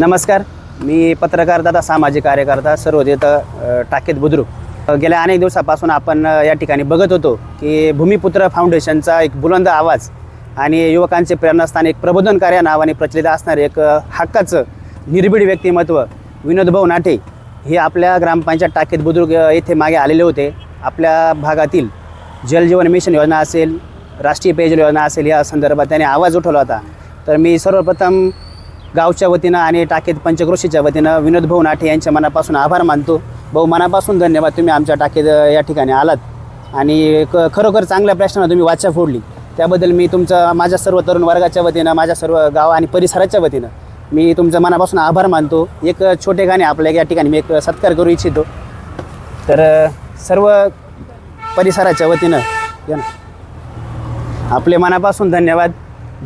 नमस्कार. मी पत्रकार दादा सामाजिक कार्यकर्ता सर्वजित अ, टाकेत बुद्रुक. गेल्या अनेक दिवसापासून आपण या ठिकाणी बघत होतो की भूमिपुत्र फाउंडेशनचा एक बुलंद आवाज आणि युवकांचे प्रेरणास्थान एक प्रबोधनकार्या नावाने प्रचलित असणारे एक हक्काचं निर्भीड व्यक्तिमत्व विनोदभाऊ नाटे हे आपल्या ग्रामपंचायत टाकेत बुद्रुक येथे मागे आलेले होते. आपल्या भागातील जलजीवन मिशन योजना असेल राष्ट्रीय पेयजल योजना असेल या संदर्भात त्याने आवाज उठवला होता. तर मी सर्वप्रथम गावच्या वतीनं आणि टाकेत पंचक्रोशीच्या वतीनं विनोद भाऊ नाठे यांच्या मनापासून आभार मानतो. भाऊ मनापासून धन्यवाद. तुम्ही आमच्या टाकेत या ठिकाणी आलात. आणि क खरोखर चांगल्या प्रश्नानं तुम्ही वाचा फोडली. त्याबद्दल मी तुमचा माझ्या सर्व तरुण वर्गाच्या वतीनं माझ्या सर्व गाव आणि परिसराच्या वतीनं मी तुमच्या मनापासून आभार मानतो. एक छोटे गाणे आपल्या या ठिकाणी मी एक सत्कार करू इच्छितो. तर सर्व परिसराच्या वतीनं आपले मनापासून धन्यवाद.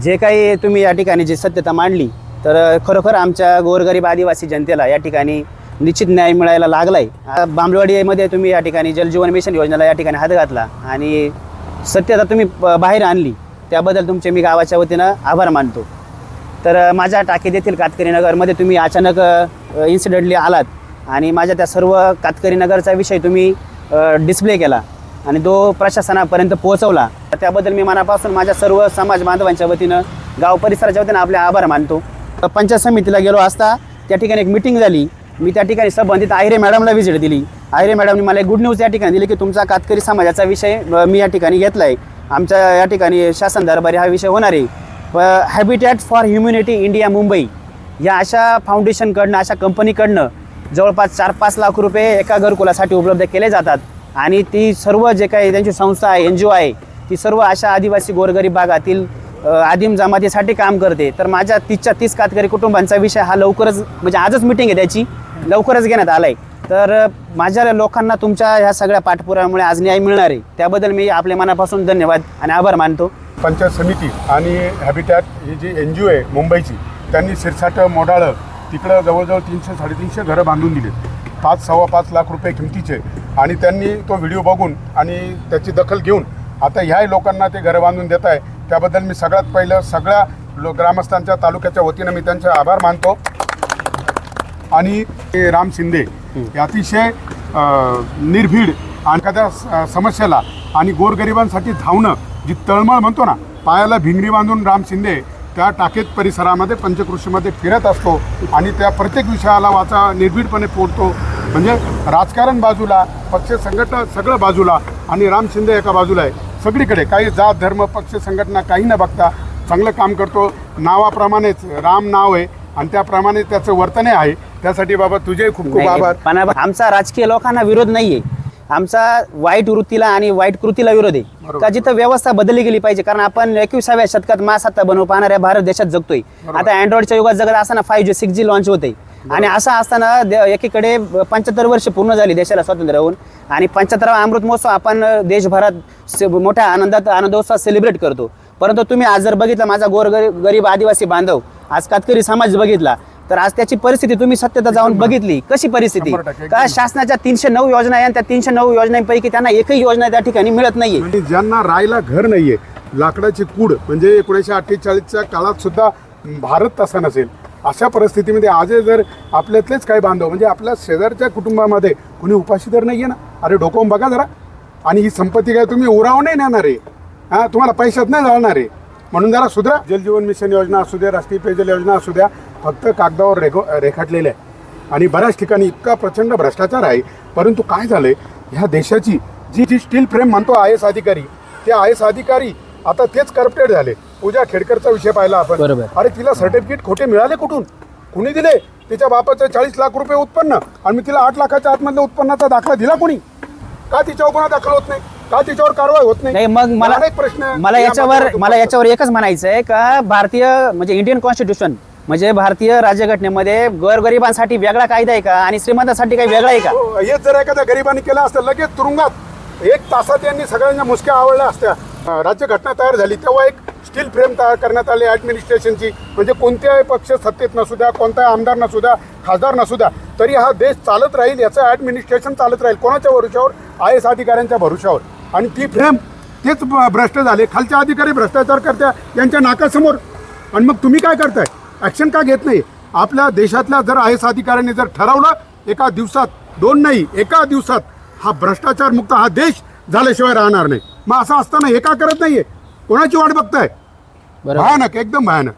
जे काही तुम्ही या ठिकाणी जी सत्यता मांडली तर खरोखर आमच्या गोरगरीब आदिवासी जनतेला या ठिकाणी निश्चित न्याय मिळायला लागला आहे बांबलवाडीमध्ये तुम्ही या ठिकाणी जलजीवन मिशन योजनेला या ठिकाणी हात घातला आणि सत्यता तुम्ही बाहेर आणली. त्याबद्दल तुमचे मी गावाच्या वतीनं आभार मानतो. तर माझ्या टाकीत येथील कातकरी नगरमध्ये तुम्ही अचानक इन्सिडेंटली आलात आणि माझ्या त्या सर्व कातकरी नगरचा विषय तुम्ही डिस्प्ले केला आणि तो प्रशासनापर्यंत पोहोचवला. तर त्याबद्दल मी मनापासून माझ्या सर्व समाज बांधवांच्या वतीनं गाव परिसराच्या वतीनं आपले आभार मानतो. पंचायत समितीला गेलो असता त्या ठिकाणी एक मिटिंग झाली. मी त्या ठिकाणी संबंधित आहिरे मॅडमला व्हिजिट दिली. आहिरे मॅडमने मला एक गुड न्यूज या ठिकाणी दिली की तुमचा कातकरी समाजाचा विषय मी या ठिकाणी घेतला आहे आमच्या या ठिकाणी शासन दरबारी हा विषय होणार आहे. Habitat for humanity India Mumbai या अशा फाउंडेशनकडनं अशा कंपनीकडनं जवळपास चार पाच लाख रुपये एका घरकुलासाठी उपलब्ध केले जातात. आणि ती सर्व जे काही त्यांची संस्था आहे एन जी ओ आहे ती सर्व अशा आदिवासी गोरगरीब भागातील आदिम जमातीसाठी काम करते. तर माझ्या तीसच्या तीस कातकरी कुटुंबांचा विषय हा लवकरच म्हणजे आजच मिटिंग आहे त्याची. लवकरच घेण्यात आला आहे तर माझ्या लोकांना तुमच्या ह्या सगळ्या पाठपुरामुळे आज न्याय मिळणार आहे. त्याबद्दल मी आपल्या मनापासून धन्यवाद आणि आभार मानतो. पंचायत समिती आणि हॅबिटॅट ही जी एन जी ओ आहे मुंबईची त्यांनी सिरसाट मोडाळं तिकडं जवळजवळ तीनशे साडेतीनशे घरं बांधून दिली. पाच सव्वा पाच लाख रुपये किमतीचे. आणि त्यांनी तो व्हिडिओ बघून आणि त्याची दखल घेऊन आता ह्याही लोकांना ते घरं बांधून देत आहे. त्याबद्दल मी सगळ्यात पहिलं सगळ्या लो ग्रामस्थांच्या तालुक्याच्या वतीनं मी त्यांचे आभार मानतो. आणि ते राम शिंदे अतिशय निर्भीड आणि एखाद्या समस्येला आणि गोरगरिबांसाठी धावणं जी तळमळ म्हणतो ना पायाला भिंगरी बांधून राम शिंदे त्या टाकेत परिसरामध्ये पंचकृषीमध्ये फिरत असतो आणि त्या प्रत्येक विषयाला वाचा निर्भीडपणे पोडतो. म्हणजे राजकारण बाजूला पक्ष संघटना सगळं बाजूला आणि राम शिंदे एका बाजूला आहे. सगळीकडे काही जात धर्म पक्ष संघटना काही न बघता चांगलं काम करतो. नावाप्रमाणेच राम नाव आहे आणि त्याप्रमाणे त्याचं वर्तने आहे. त्यासाठी बाबा तुझे खूप खूप आभार. पण आमचा राजकीय लोकांना विरोध नाहीये. आमचा वाईट वृत्तीला आणि वाईट कृतीला विरोध आहे. का जिथं व्यवस्था बदलली गेली पाहिजे कारण आपण एकविसाव्या शतकात महासत्ता बनवू पाहणाऱ्या भारत देशात जगतोय. आता अँड्रॉइडच्या युगात जगत असताना five G six G launch होते आणि असं असताना एकीकडे पंच्याहत्तर वर्ष पूर्ण झाली देशाला स्वातंत्र्य होऊन. आणि पंच्याहत्तरावा अमृत महोत्सव आपण देशभरात मोठ्या आनंदात आनंदोत्सवात सेलिब्रेट करतो. परंतु तुम्ही आज जर बघितलं माझा गोर गरीब आदिवासी बांधव आज कातकरी समाज बघितला तर आज त्याची परिस्थिती तुम्ही सत्यता जाऊन बघितली. कशी परिस्थिती? का. शासनाच्या तीनशे नऊ योजना आहे आणि त्या तीनशे नऊ योजनांपैकी त्यांना एकही योजना त्या ठिकाणी मिळत नाहीये? आणि ज्यांना राहायला घर नाहीये लाकडाची कूड म्हणजे एकोणीसशे अठ्ठेचाळीसच्या काळात सुद्धा भारत तसा नसेल. अशा परिस्थितीमध्ये आजही जर आपल्यातलेच काही बांधव म्हणजे आपल्या शेजारच्या कुटुंबामध्ये कोणी उपाशी तर नाही आहे ना? अरे डोकावून बघा जरा. आणि ही संपत्ती काय तुम्ही उराव नाही नेणार आहे. हां तुम्हाला पैशात नाही जाणार आहे. म्हणून जरा सुद्धा जलजीवन मिशन योजना असू द्या राष्ट्रीय पेयजल योजना असू द्या फक्त कागदावर रेखो रेखाटलेल्या आहे आणि बऱ्याच ठिकाणी इतका प्रचंड भ्रष्टाचार आहे. परंतु काय झालं आहे ह्या देशाची जी जी स्टील फ्रेम म्हणतो आय एस अधिकारी ते आय एस अधिकारी आता तेच करप्टेड झाले. पूजा खेडकरचा विषय पाहिला आपण. बरोबर. अरे तिला सर्टिफिकेट खोटे मिळाले कुठून? कुणी दिले? तिच्या बापाचं चाळीस लाख रुपये उत्पन्न आणि मी तिला आठ लाखाच्या आतमधल्या उत्पन्नाचा दाखला दिला कोणी? का तिच्यावर गुन्हा दाखल होत नाही? का तिच्यावर कारवाई होत नाही? मग मला अनेक प्रश्न आहे. मला या याच्यावर मला याच्यावर एकच म्हणायचं आहे का भारतीय म्हणजे इंडियन कॉन्स्टिट्यूशन म्हणजे भारतीय राज्यघटनेमध्ये गोरगरिबांसाठी वेगळा कायदा आहे का आणि श्रीमंतांसाठी काही वेगळा आहे का? हो, हेच जर एखाद्या गरिबांनी केलं असतं लगेच तुरुंगात एक तासात यांनी सगळ्यांच्या मुसक्या आवडल्या असत्या. अं, राज्यघटना तयार झाली तेव्हा एक स्टील फ्रेम तयार करण्यात आली ॲडमिनिस्ट्रेशनची म्हणजे कोणत्याही पक्ष सत्तेत नसू द्या कोणताही आमदार नसू द्या खासदार नसू द्या तरी हा देश चालत राहील याचं ॲडमिनिस्ट्रेशन चालत राहील. कोणाच्या भरोशावर आय एस अधिकाऱ्यांच्या भरोशावर आणि ती फ्रेम तेच भ्रष्ट झाले. खालच्या अधिकारी भ्रष्टाचार करत्या यांच्या नाकासमोर. आणि मग तुम्ही काय करताय? ॲक्शन का घेत नाही? आपल्या देशातल्या जर आय एस अधिकाऱ्यांनी जर ठरवलं एका दिवसात दोन नाही एका दिवसात हा भ्रष्टाचार मुक्त हा देश झाल्याशिवाय राहणार नाही. मग असं असताना हे का करत नाही आहे कोणाची वाट बघताय? बरोबर. भयानक एकदम भयानक.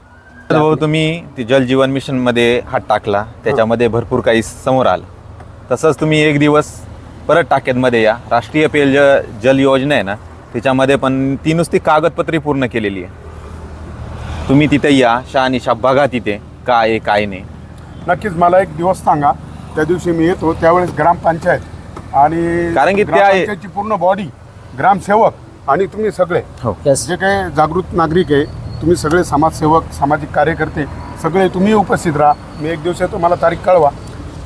भाऊ तुम्ही ती जलजीवन मिशनमध्ये हात टाकला. त्याच्यामध्ये भरपूर काही समोर आलं. तसंच तुम्ही एक दिवस परत टाकेतमध्ये या. राष्ट्रीय पेय ज जल योजना आहे ना त्याच्यामध्ये पण ती नुसती कागदपत्रे पूर्ण केलेली आहे. तुम्ही तिथे या शहानिशा बघा तिथे काय आहे काय नाही. नक्कीच मला एक दिवस सांगा. त्या दिवशी मी येतो त्यावेळेस ग्रामपंचायत आणि कारण की त्या- ग्रामपंचायतची पूर्ण बॉडी ग्रामसेवक आणि तुम्ही सगळे हो. जे काही जागृत नागरिक आहे तुम्ही सगळे समाजसेवक सामाजिक कार्यकर्ते सगळे तुम्ही उपस्थित राहा. मी एक दिवस येतो मला तारीख कळवा.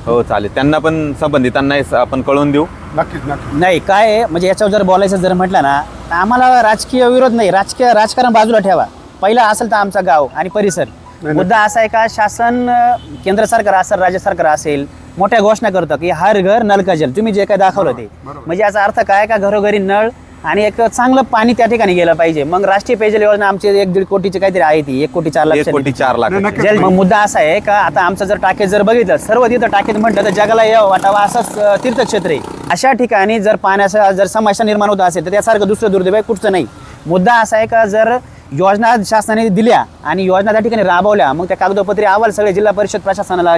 हो चालेल. त्यांना पण संबंधितांना हे स- आपण कळवून देऊ. नक्कीच नक्कीच. नाही काय आहे, म्हणजे याच्यावर जर बोलायचं जर म्हटलं ना तर आम्हाला राजकीय विरोध नाही. राजकीय राजकारण बाजूला ठेवा. पहिला असेल तर आमचा गाव आणि परिसर. नाही. मुद्दा असा आहे का शासन अं, केंद्र सरकार असेल राज्य सरकार असेल मोठ्या घोषणा करतं की हर घर नल का जल. तुम्ही जे काही दाखवलं ते. बरोबर. म्हणजे याचा अर्थ काय का घरोघरी नळ आणि एक चांगलं पाणी त्या ठिकाणी गेलं पाहिजे. मग राष्ट्रीय पेयजल योजना आमची एक दीड कोटीची काहीतरी आहे ती. एक कोटी चार एक लाख कोटी चार लाख. जल मग मुद्दा असा आहे का आता आमचं जर टाकेत जर बघितलं सर्व तिथं टाकेत म्हटलं तर जगाला यावं वाटावं असंच तीर्थक्षेत्र आहे. अशा ठिकाणी जर पाण्याचा जर समस्या निर्माण होत असेल तर त्यासारखं दुसरं दुर्दैव आहे कुठचं नाही. मुद्दा असा आहे का जर योजना शासनाने दिल्या आणि योजना त्या ठिकाणी राबवल्या मग त्या कागदोपत्री अहवाल सगळे जिल्हा परिषद प्रशासनाला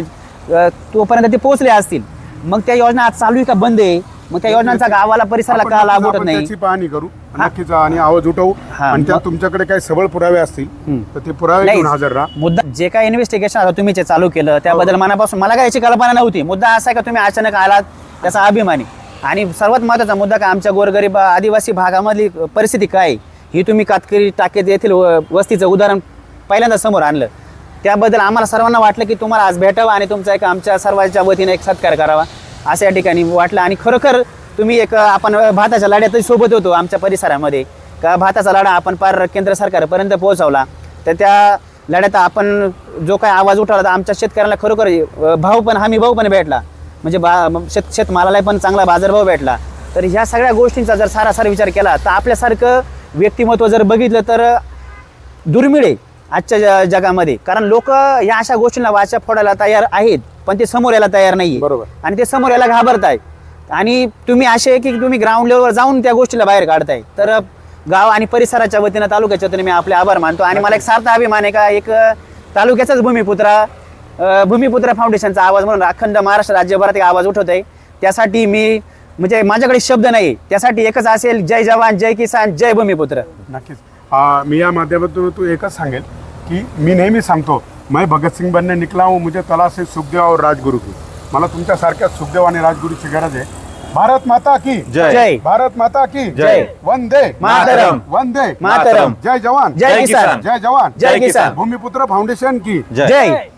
तोपर्यंत ते पोहोचले असतील. मग त्या योजना आज चालू आहे का बंद आहे? मग त्या योजनांचा गावाला परिसराला का लाभ होत नाही? त्याची पाहणी करू. नक्कीच आणि आवाज उठवू. हा, आणि त्या मग- तुमच्याकडे काही सबळ पुरावे असतील. तर ते पुरावे घेऊन हजर राहा. मुद्दा जे काय इन्व्हेस्टिगेशन आता तुम्ही जे चालू केलं त्याबद्दल मनापासून मला काय याची कल्पना नव्हती. मुद्दा असा आहे का तुम्ही अचानक आलात त्याचा अभिमानी? आणि सर्वात महत्त्वाचा मुद्दा का आमच्या गोरगरीब आदिवासी भागामधली परिस्थिती काय आहे, ही तुम्ही कातकरी टाकेत येथील व- वस्तीचं उदाहरण पहिल्यांदा समोर आणलं. त्याबद्दल आम्हाला सर्वांना वाटलं की तुम्हाला आज भेटावं आणि तुमचा एक आमच्या सर्वांच्या वतीने एक सत्कार करावा. असं या ठिकाणी वाटलं. आणि खरोखर तुम्ही एक आपण भाताच्या लढ्यातही सोबत होतो आमच्या परिसरामध्ये. का भाताचा लढा आपण पार केंद्र सरकारपर्यंत पोहोचवला. तर त्या लढ्यात आपण जो काय आवाज उठवला तर आमच्या शेतकऱ्यांना खरोखर भाव पण हमी भाव पण भेटला. म्हणजे बा शेत शेतमालाला पण चांगला बाजारभाव भेटला. तर ह्या सगळ्या गोष्टींचा जर सारासार विचार केला तर आपल्यासारखं व्यक्तिमत्व जर बघितलं तर दुर्मिळ आहे आजच्या ज- जगामध्ये. कारण लोक या अशा गोष्टींना वाचा फोडायला तयार आहेत. पण ते समोर यायला तयार नाही बरोबर. आणि ते समोर यायला घाबरताय. आणि तुम्ही असे आहे की तुम्ही ग्राउंड लेवलवर जाऊन त्या गोष्टीला बाहेर काढताय. तर गाव आणि परिसराच्या वतीनं तालुक्याच्या वतीने मी आपले आभार मानतो. आणि मला एक सार्थ अभिमान आहे का एक तालुक्याचाच भूमिपुत्रा भूमिपुत्र फाउंडेशनचा आवाज म्हणून अखंड महाराष्ट्र राज्यभरात एक आवाज उठवत आहे त्यासाठी मी म्हणजे माझ्याकडे शब्द नाही त्यासाठी एकच असेल जय जवान जय किसान जय भूमिपुत्र. नक्कीच. मी या माध्यमातून तू एकच सांगेल की मी नेहमी सांगतो मैं भगत सिंग बनने निकला हूँ मुझे तला से सुखदेव और राजगुरु की। मला तुमच्यासारख्या सुखदेव आणि राजगुरूची गरज आहे। भारत माता की। जय। भारत माता की। जय. वंदे। मातरम. वंदे। मातरम. जय जवान। जय किसान। जय जवान। जय किसान। भूमिपुत्र फाउंडेशन की। जय।